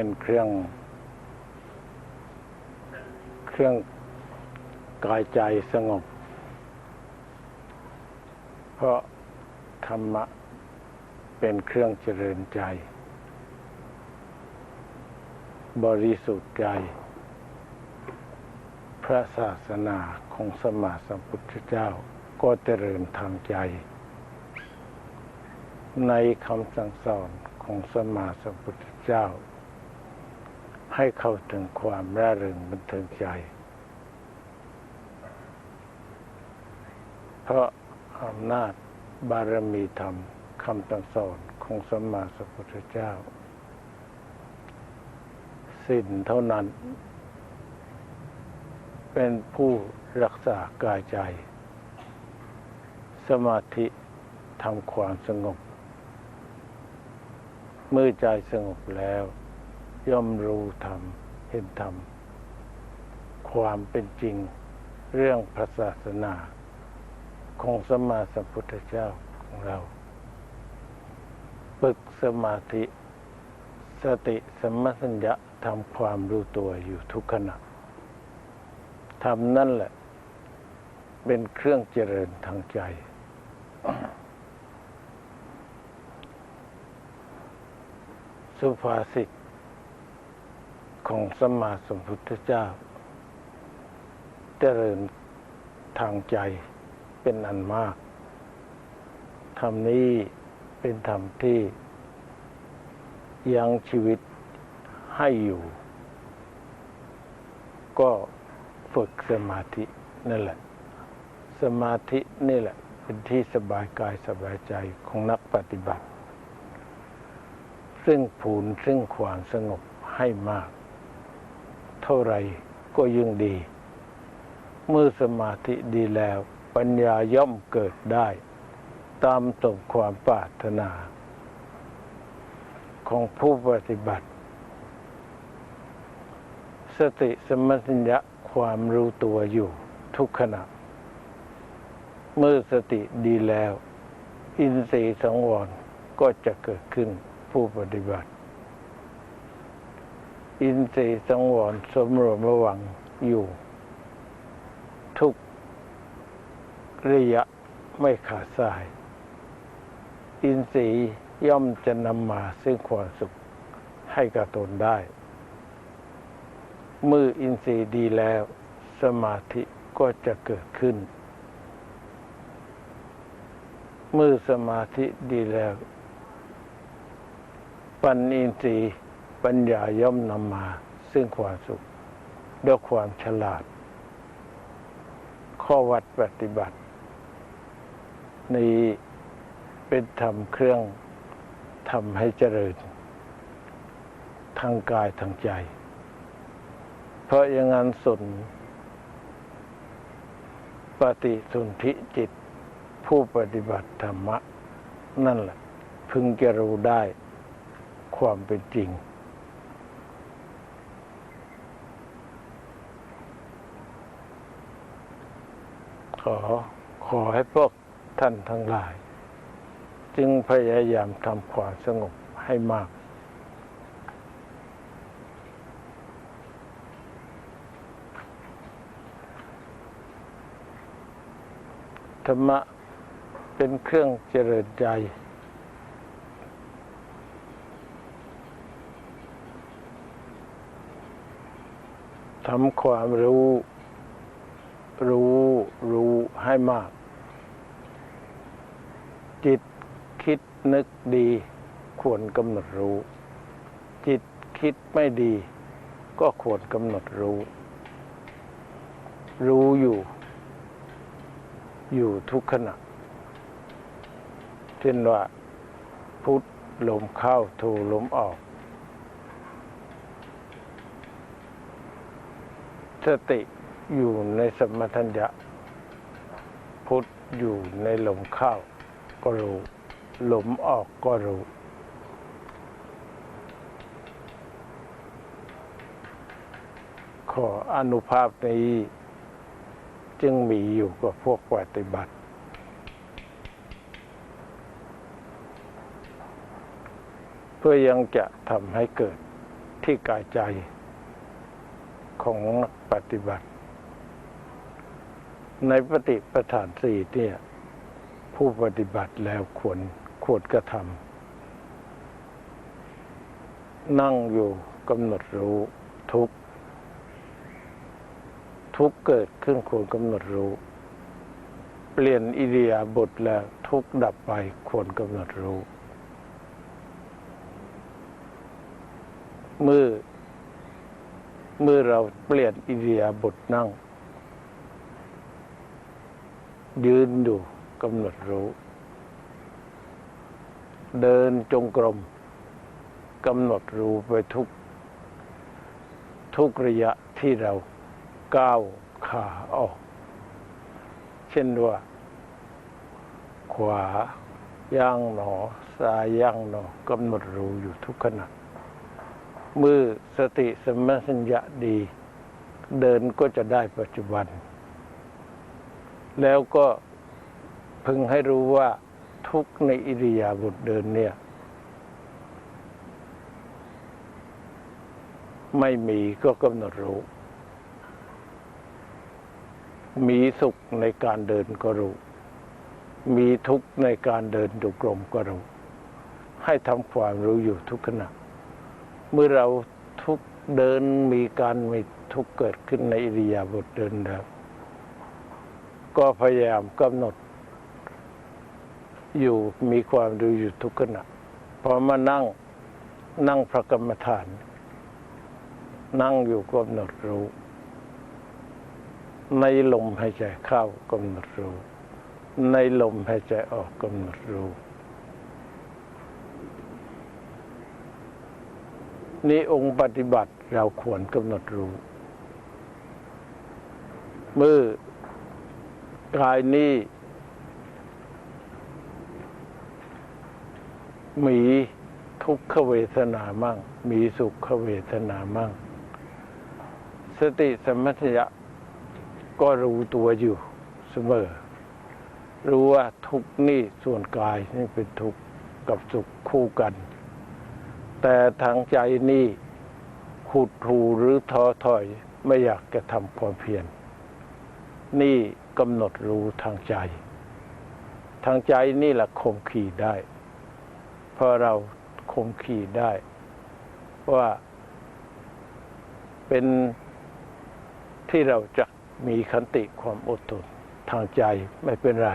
เป็นเครื่อง เครื่องกายใจสงบ เพราะธรรมะเป็นเครื่องเจริญใจ บริสุทธิ์ใจ พระศาสนาของสมมาสัมพุทธเจ้าก็เจริญทางใจ ในคำสั่งสอนของสมมาสัมพุทธเจ้า ให้เข้าถึงความร่าเริงบันเทิงใจ เพราะอำนาจบารมีธรรมคำสั่งสอนของสมมาสัมพุทธเจ้า สิ้นเท่านั้น เป็นผู้รักษากายใจ สมาธิทำความสงบ เมื่อใจสงบแล้ว ย่อมรู้ธรรมเห็นธรรม ความเป็นจริงเรื่องพระศาสนาของสมมาสัมพุทธเจ้าของเราปึกสมาธิ สติสมมัสัญญะทำความรู้ตัวอยู่ทุกขณะทำนั่นแหละ เป็นเครื่องเจริญทางใจ สุภาษิต ของสมมาสมพุทธเจ้า เจริญทางใจเป็นอันมากธรรมนี้เป็นธรรมที่ยังชีวิตให้อยู่ ก็ฝึกสมาธินั่นแหละ สมาธินี่แหละ เป็นที่สบายกายสบายใจของนักปฏิบัติ ซึ่งผูนซึ่งความสงบให้มาก เท่าไรก็ยิ่งดี เมื่อสมาธิดีแล้ว ปัญญาย่อมเกิดได้ ตามสมความปรารถนา ของผู้ปฏิบัติ สติสมมัญญะความรู้ตัวอยู่ทุกขณะ เมื่อสติดีแล้ว อินทรีย์สังวรก็จะเกิดขึ้นผู้ปฏิบัติ อินทรีย์สังวรสมรวมระวังอยู่ ทุกระยะไม่ขาดสาย อินทรีย์ย่อมจะนำมาซึ่งความสุขให้กับตนได้เมื่ออินทรีย์ดีแล้ว สมาธิก็จะเกิดขึ้นเมื่อสมาธิดีแล้ว ปัญญินทรีย์ ปัญญาย่อมนำมาซึ่งความสุข ด้วยความฉลาด ข้อวัดปฏิบัติ นี้เป็นธรรมเครื่องทำให้เจริญ ทางกายทางใจ เพราะอย่างนั้นสุนปฏิสนธิจิต ผู้ปฏิบัติธรรมะ นั่นแหละ พึงจะรู้ได้ความเป็นจริง ขอขอให้พวกท่านทั้งหลาย จึงพยายามทำความสงบให้มาก ธรรมะเป็นเครื่องเจริญใจ ทำความรู้ รู้รู้ให้มาก จิตคิดนึกดี ควรกำหนดรู้ จิตคิดไม่ดี ก็ควรกำหนดรู้ รู้อยู่ อยู่ทุกขณะเช่นว่าพุทธลมเข้าโทลมออก สติ อยู่ในสมทัญญะ พุทธอยู่ในลมเข้าก็รู้ลมออกก็รู้ขออนุภาพนี้ จึงมีอยู่กับพวกปฏิบัติ เพื่อยังจะทำให้เกิดที่กายใจของนักปฏิบัติ ในปฏิปทานสี่เนี่ยผู้ปฏิบัติแล้วควรควรกระทำนั่งอยู่กำหนดรู้ทุกทุกเกิดขึ้นควรกำหนดรู้ เปลี่ยนอิริยบถแล้วทุกดับไปควรกำหนดรู้ เมื่อเมื่อเราเปลี่ยนอิริยบถนั่ง ยืนอยู่กำหนดรู้ เดินจงกรมกำหนดรู้ไปทุก ทุกระยะที่เราก้าวขาออก เช่นว่า ขวาย่างหนอซ้ายย่างหนอกำหนดรู้อยู่ทุกขณะมือสติสมัสัญญะดี เดินก็จะได้ปัจจุบัน แล้วก็พึงให้รู้ว่าทุกในอิริยาบถเดินเนี่ย ไม่มีก็กำหนดรู้ มีสุขในการเดินก็รู้ มีทุกข์ในการเดินดูกรมก็รู้ ให้ทำความรู้อยู่ทุกขณะ เมื่อเราทุกเดินมีการมีทุกเกิดขึ้นในอิริยาบถเดินแล้ว ก็พยายามกำหนด อยู่มีความรู้อยู่ทุกขณะพอมานั่งนั่งพระกรรมฐาน นั่งอยู่กำหนดรู้ ในลมหายใจเข้ากำหนดรู้ ในลมหายใจออกกำหนดรู้นี่องค์ปฏิบัติเราควรกำหนดรู้เมื่อ กายนี้ มีทุกขเวทนามั่ง มีสุขเวทนามั่ง สติสมมัญญะก็รู้ตัวอยู่เสมอ รู้ว่าทุกนี่ส่วนกายนี่เป็นทุกข์กับสุขคู่กัน แต่ทางใจนี่ขุดหูหรือท้อถอยไม่อยากจะทำความเพียรนี่ กำหนดรู้ทางใจ ทางใจนี่แหละคมขีดได้ เพราะเราคมขีดได้ ว่าเป็นที่เราจะมีขันติความอดทนทางใจไม่เป็นไร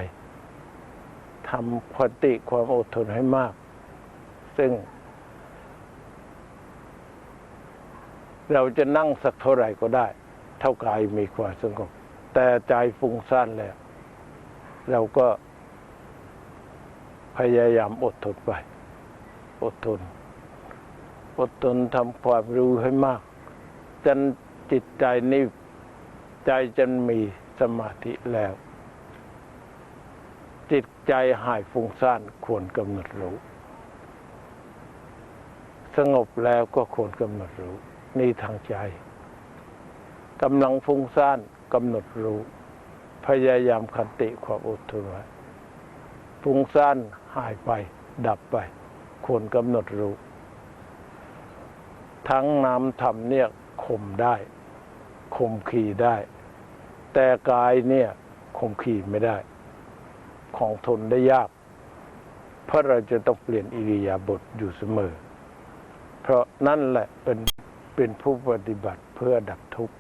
ทำขันติความอดทนให้มาก ซึ่ง เราจะนั่งสักเท่าไหร่ก็ได้ เท่ากายมีความสงบ แต่ใจฟุ้งซ่านแล้ว เราก็พยายามอดทนไป อดทน อดทนทำความรู้ให้มาก จนจิตใจนี่ใจจนมีสมาธิแล้ว จิตใจหายฟุ้งซ่านควรกำหนดรู้ สงบแล้วก็ควรกำหนดรู้ นี่ทางใจกำลังฟุ้งซ่านกำหนดรู้ พยายามขันติความอดทนไว้ฟุ้งซ่านหายไป ดับไป ควรกำหนดรู้ ทั้งน้ำธรรมเนี่ยข่มได้ข่มขีได้ แต่กายเนี่ยข่มขีไม่ได้ ของทนได้ยาก เพราะเราจะต้องเปลี่ยนอิริยาบถอยู่เสมอ เพราะนั่นแหละเป็นเป็นผู้ปฏิบัติเพื่อดับทุกข์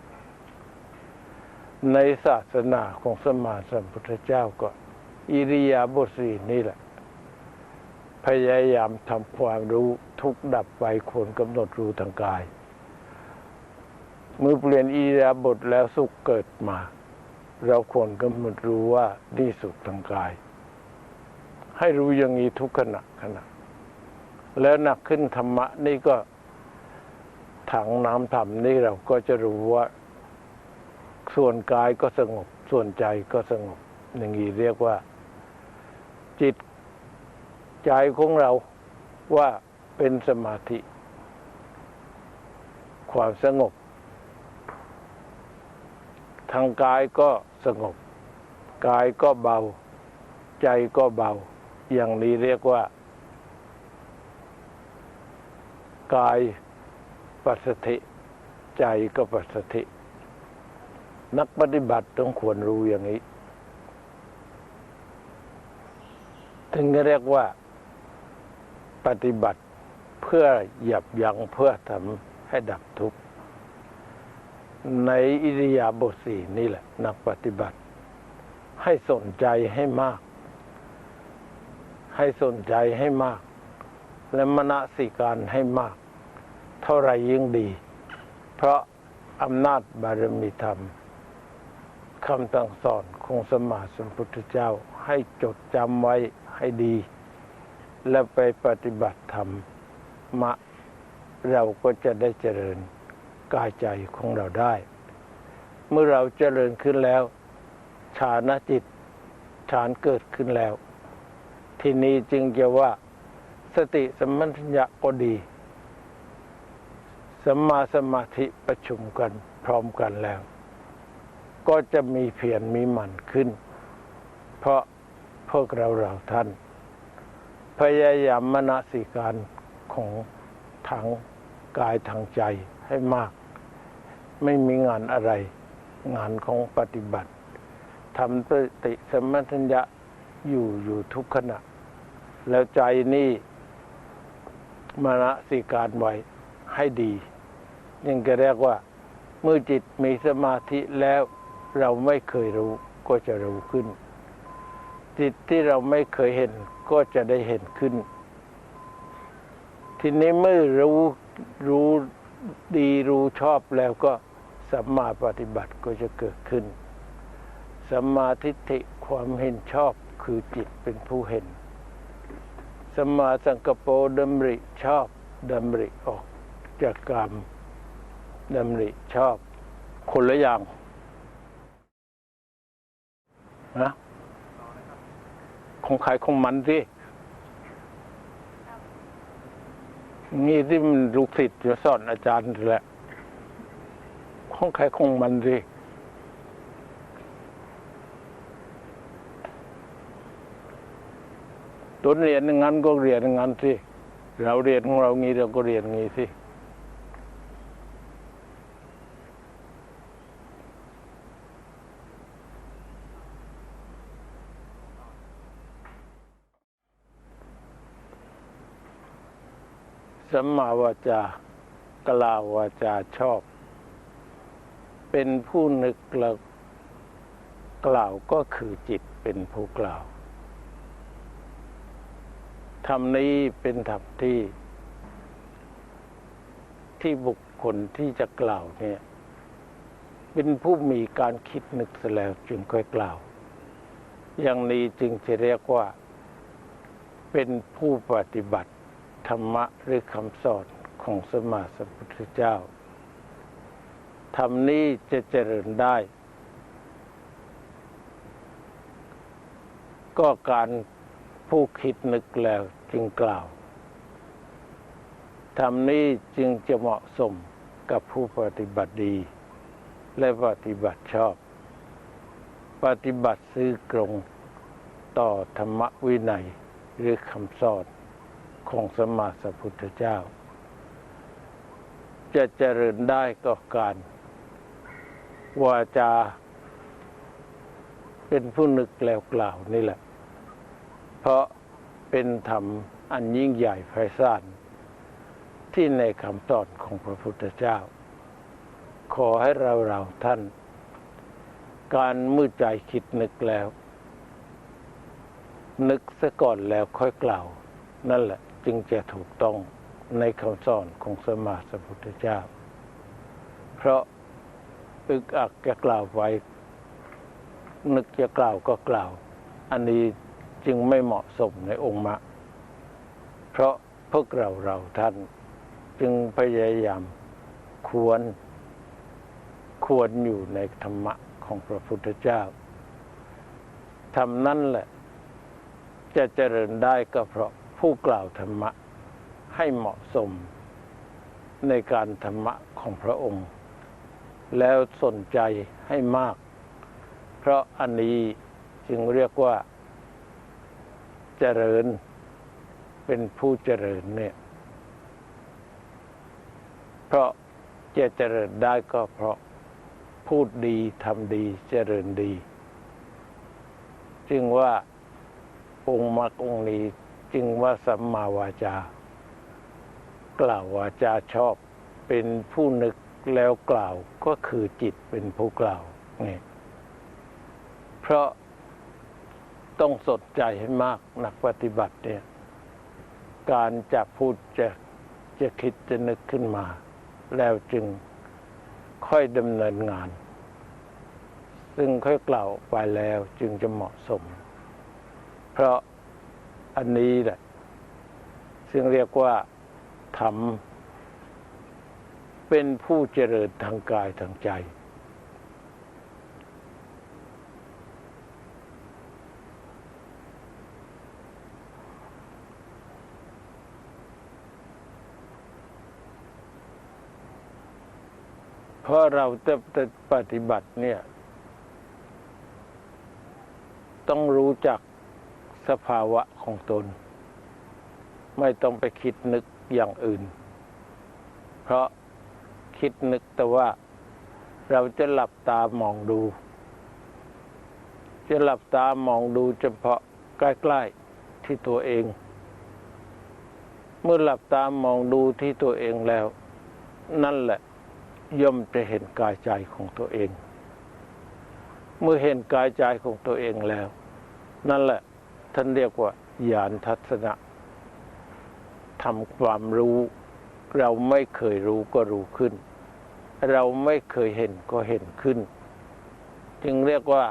ในศาสนาของสมมาสัมพุทธเจ้าก็อิริยาบถสี่นี่แหละ พยายามทำความรู้ทุกดับไปควรกำหนดรู้ทางกาย เมื่อเปลี่ยนอิริยาบถแล้วสุขเกิดมา เราควรกำหนดรู้ว่านี่สุขทางกาย ให้รู้อย่างนี้ทุกขณะขณะ แล้วหนักขึ้นธรรมะนี่ก็ถังน้ำธรรมนี่เราก็จะรู้ว่า ส่วนกายก็สงบ ส่วนใจก็สงบ อย่างนี้เรียกว่า จิตใจของเราว่าเป็นสมาธิ ความสงบ ทางกายก็สงบ กายก็เบา ใจก็เบา อย่างนี้เรียกว่า กายปัสสธิใจก็ปัสสธิ นักปฏิบัติต้องควรรู้อย่างนี้ ถึงจะเรียกว่า ปฏิบัติเพื่อหยับยั้งเพื่อทำให้ดับทุกข์ ในอิริยาบถสี่นี่แหละ นักปฏิบัติ ให้สนใจให้มาก ให้สนใจให้มาก และมณสิการให้มาก เท่าไรยิ่งดี เพราะอำนาจบารมีธรรม คำตั้งสอนของสมมาสมพุทธเจ้าให้จดจำไว้ให้ดี และไปปฏิบัติธรรมมะเราก็จะได้เจริญกายใจของเราได้ เมื่อเราเจริญขึ้นแล้วฌานจิตฌานเกิดขึ้นแล้ว ทีนี้จึงจะว่าสติสมมัญญะก็ดีสัมมาสมาธิประชุมกันพร้อมกันแล้ว ก็จะมีเพียรมีหมั่นขึ้น เพราะพวกเราเราท่าน พยายามมนสิการของทางกายทางใจให้มาก ไม่มีงานอะไร งานของปฏิบัติทำสติสมมัญญะอยู่อยู่ทุกขณะ แล้วใจนี่มนสิการไว้ให้ดียังจะเรียกว่าเมื่อจิตมีสมาธิแล้ว เราไม่เคยรู้ก็จะรู้ขึ้น จิตที่เราไม่เคยเห็นก็จะได้เห็นขึ้น ทีนี้เมื่อรู้รู้ดีรู้ชอบแล้วก็สัมมาปฏิบัติก็จะเกิดขึ้น สัมมาทิฏฐิความเห็นชอบคือจิตเป็นผู้เห็น สัมมาสังกปรดำริชอบดำริออกจากกรรมดำริชอบคนละอย่าง นะของใครของมันสินี่ที่มันลูกศิษย์จะสอนอาจารย์แหละของใครของมันสิต้นเรียนอย่างนั้นก็เรียนอย่างนั้นสิเราเรียนของเรางี้เราก็เรียนงี้สิ สัมมาวาจากล่าววาจาชอบ เป็นผู้นึกและกล่าวก็คือจิตเป็นผู้กล่าวธรรมนี้เป็นธรรมที่ ที่บุคคลที่จะกล่าวเนี่ย เป็นผู้มีการคิดนึกแล้วจึงค่อยกล่าว อย่างนี้จึงจะเรียกว่าเป็นผู้ปฏิบัติ ธรรมะหรือคำสอนของสมมาสัมพุทธเจ้าธรรมนี้จะเจริญได้ ก็การผู้คิดนึกแล้วจึงกล่าวธรรมนี้จึงจะเหมาะสมกับผู้ปฏิบัติดี และปฏิบัติชอบ ปฏิบัติซื้อกรงต่อธรรมวินัยหรือคำสอน ของสมมาสัพพุทธเจ้า จะเจริญได้ก็การวาจา เป็นผู้นึกแล้วกล่าวนี่แหละ เพราะเป็นธรรมอันยิ่งใหญ่ไพศาลที่ในคำสอนของพระพุทธเจ้า ขอให้เราเราท่าน การมือใจคิดนึกแล้ว นึกซะก่อนแล้วค่อยกล่าว นั่นแหละ จึงจะถูกต้องในคำสอนของสมมาสัมพุทธเจ้า เพราะอึกอักจะกล่าวไว้ นึกจะกล่าวก็กล่าว อันนี้จึงไม่เหมาะสมในองค์มะ เพราะพวกเราเราท่านจึงพยายามควรควรอยู่ในธรรมะของพระพุทธเจ้าทำนั่นแหละ จะเจริญได้ก็เพราะ ผู้กล่าวธรรมะให้เหมาะสมในการธรรมะของพระองค์ แล้วสนใจให้มาก เพราะอันนี้จึงเรียกว่า เจริญเป็นผู้เจริญเนี่ย เพราะจะเจริญได้ก็เพราะพูดดีทำดีเจริญดี จึงว่าองค์มรรคองค์นี้ จึงว่าสัมมาวาจา กล่าววาจาชอบเป็นผู้นึกแล้วกล่าวก็คือจิตเป็นผู้กล่าวนี่เพราะต้องสดใจให้มากนักปฏิบัติเนี่ย การจะพูดจะจะคิดจะนึกขึ้นมา แล้วจึงค่อยดำเนินงาน ซึ่งค่อยกล่าวไปแล้วจึงจะเหมาะสม เพราะ อันนี้แหละซึ่งเรียกว่าทำเป็นผู้เจริญทางกายทางใจ เพราะเราจะปฏิบัติเนี่ย ต้องรู้จัก สภาวะของตน ไม่ต้องไปคิดนึกอย่างอื่น เพราะคิดนึกแต่ว่าเราจะหลับตามองดู จะหลับตามองดูเฉพาะใกล้ๆที่ตัวเอง เมื่อหลับตามองดูที่ตัวเองแล้ว นั่นแหละย่อมจะเห็นกายใจของตัวเอง เมื่อเห็นกายใจของตัวเองแล้ว นั่นแหละ ท่านเรียกว่าญาณทัศนะทำความรู้ เราไม่เคยรู้ก็รู้ขึ้น เราไม่เคยเห็นก็เห็นขึ้น จึงเรียกว่า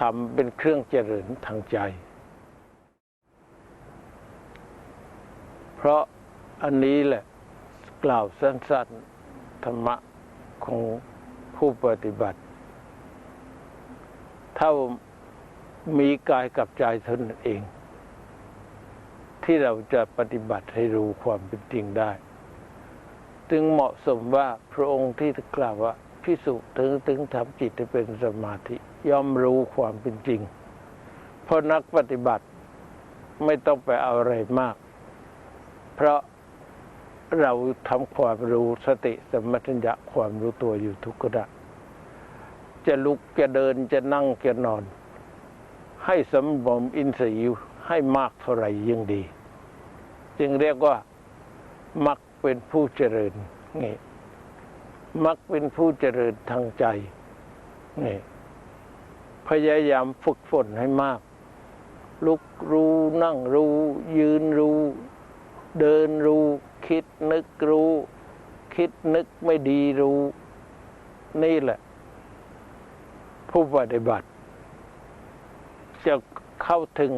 ทำเป็นเครื่องเจริญทางใจ เพราะอันนี้แหละกล่าวสั้นๆธรรมะของผู้ปฏิบัติถ้า มีกายกับใจเท่านั้นเอง ที่เราจะปฏิบัติให้รู้ความเป็นจริงได้ จึงเหมาะสมว่าพระองค์ที่กล่าวว่าพิสุถึงถึงทำจิตให้เป็นสมาธิย่อมรู้ความเป็นจริง เพราะนักปฏิบัติไม่ต้องไปเอาอะไรมาก เพราะเราทำความรู้สติสมมัญญะความรู้ตัวอยู่ทุกขณะจะลุกจะเดินจะนั่งจะนอน ให้สมบมอินทรีย์ให้มากเท่าไรยิ่งดี จึงเรียกว่า มักเป็นผู้เจริญนี่มักเป็นผู้เจริญทางใจนี่พยายามฝึกฝนให้มาก ลุกรู้นั่งรู้ ยืนรู้ เดินรู้ คิดนึกรู้ คิดนึกไม่ดีรู้ นี่แหละ ผู้ปฏิบัติ จะเข้าถึง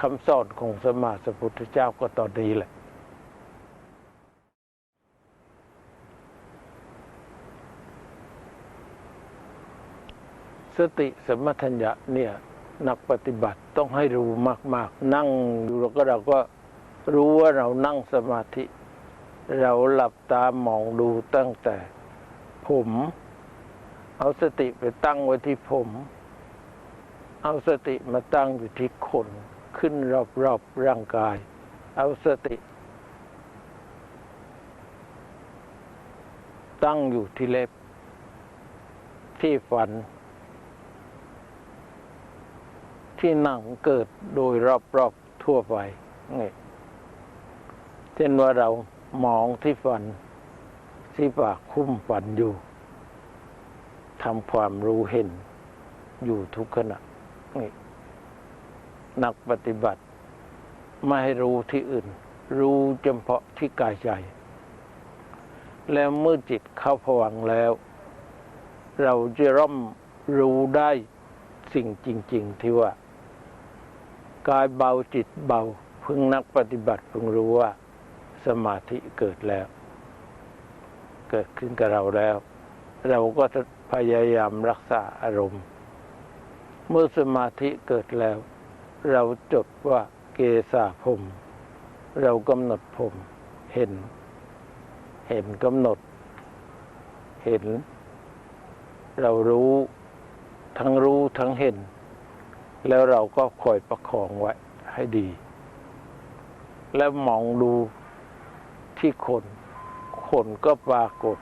คำสอนของสมมาสัมพุทธเจ้าก็ตอนนี้แหละ สติสมมัญญะเนี่ยนักปฏิบัติต้องให้รู้มาก ๆ นั่งอยู่แล้วก็เราก็รู้ว่าเรานั่งสมาธิ เราหลับตามองดูตั้งแต่ผม เอาสติไปตั้งไว้ที่ผม เอาสติมาตั้งอยู่ที่ขนขึ้นรอบๆร่างกาย เอาสติ ตั้งอยู่ที่เล็บ ที่ฝัน ที่หนังเกิดโดยรอบๆทั่วไปนี่เช่นว่าเรามองที่ฟัน ที่ปากคุ้มฟันอยู่ทำความรู้เห็นอยู่ทุกขณะ นี่นักปฏิบัติ ไม่ให้รู้ที่อื่น รู้เฉพาะที่กายใจ แล้วเมื่อจิตเข้าผวังแล้ว เราจะร่มรู้ได้สิ่งจริง ๆ ที่ว่ากายเบาจิตเบาพึงนักปฏิบัติพึงรู้ว่า สมาธิเกิดแล้ว เกิดขึ้นกับเราแล้ว เราก็จะพยายามรักษาอารมณ์ เมื่อสมาธิเกิดแล้ว เราจดว่าเกสาผม เรากำหนดผมเห็น เห็นกำหนด เห็น เรารู้ทั้งรู้ทั้งเห็น แล้วเราก็คอยประคองไว้ให้ดี แล้วมองดูที่คน คนก็ปรากฏ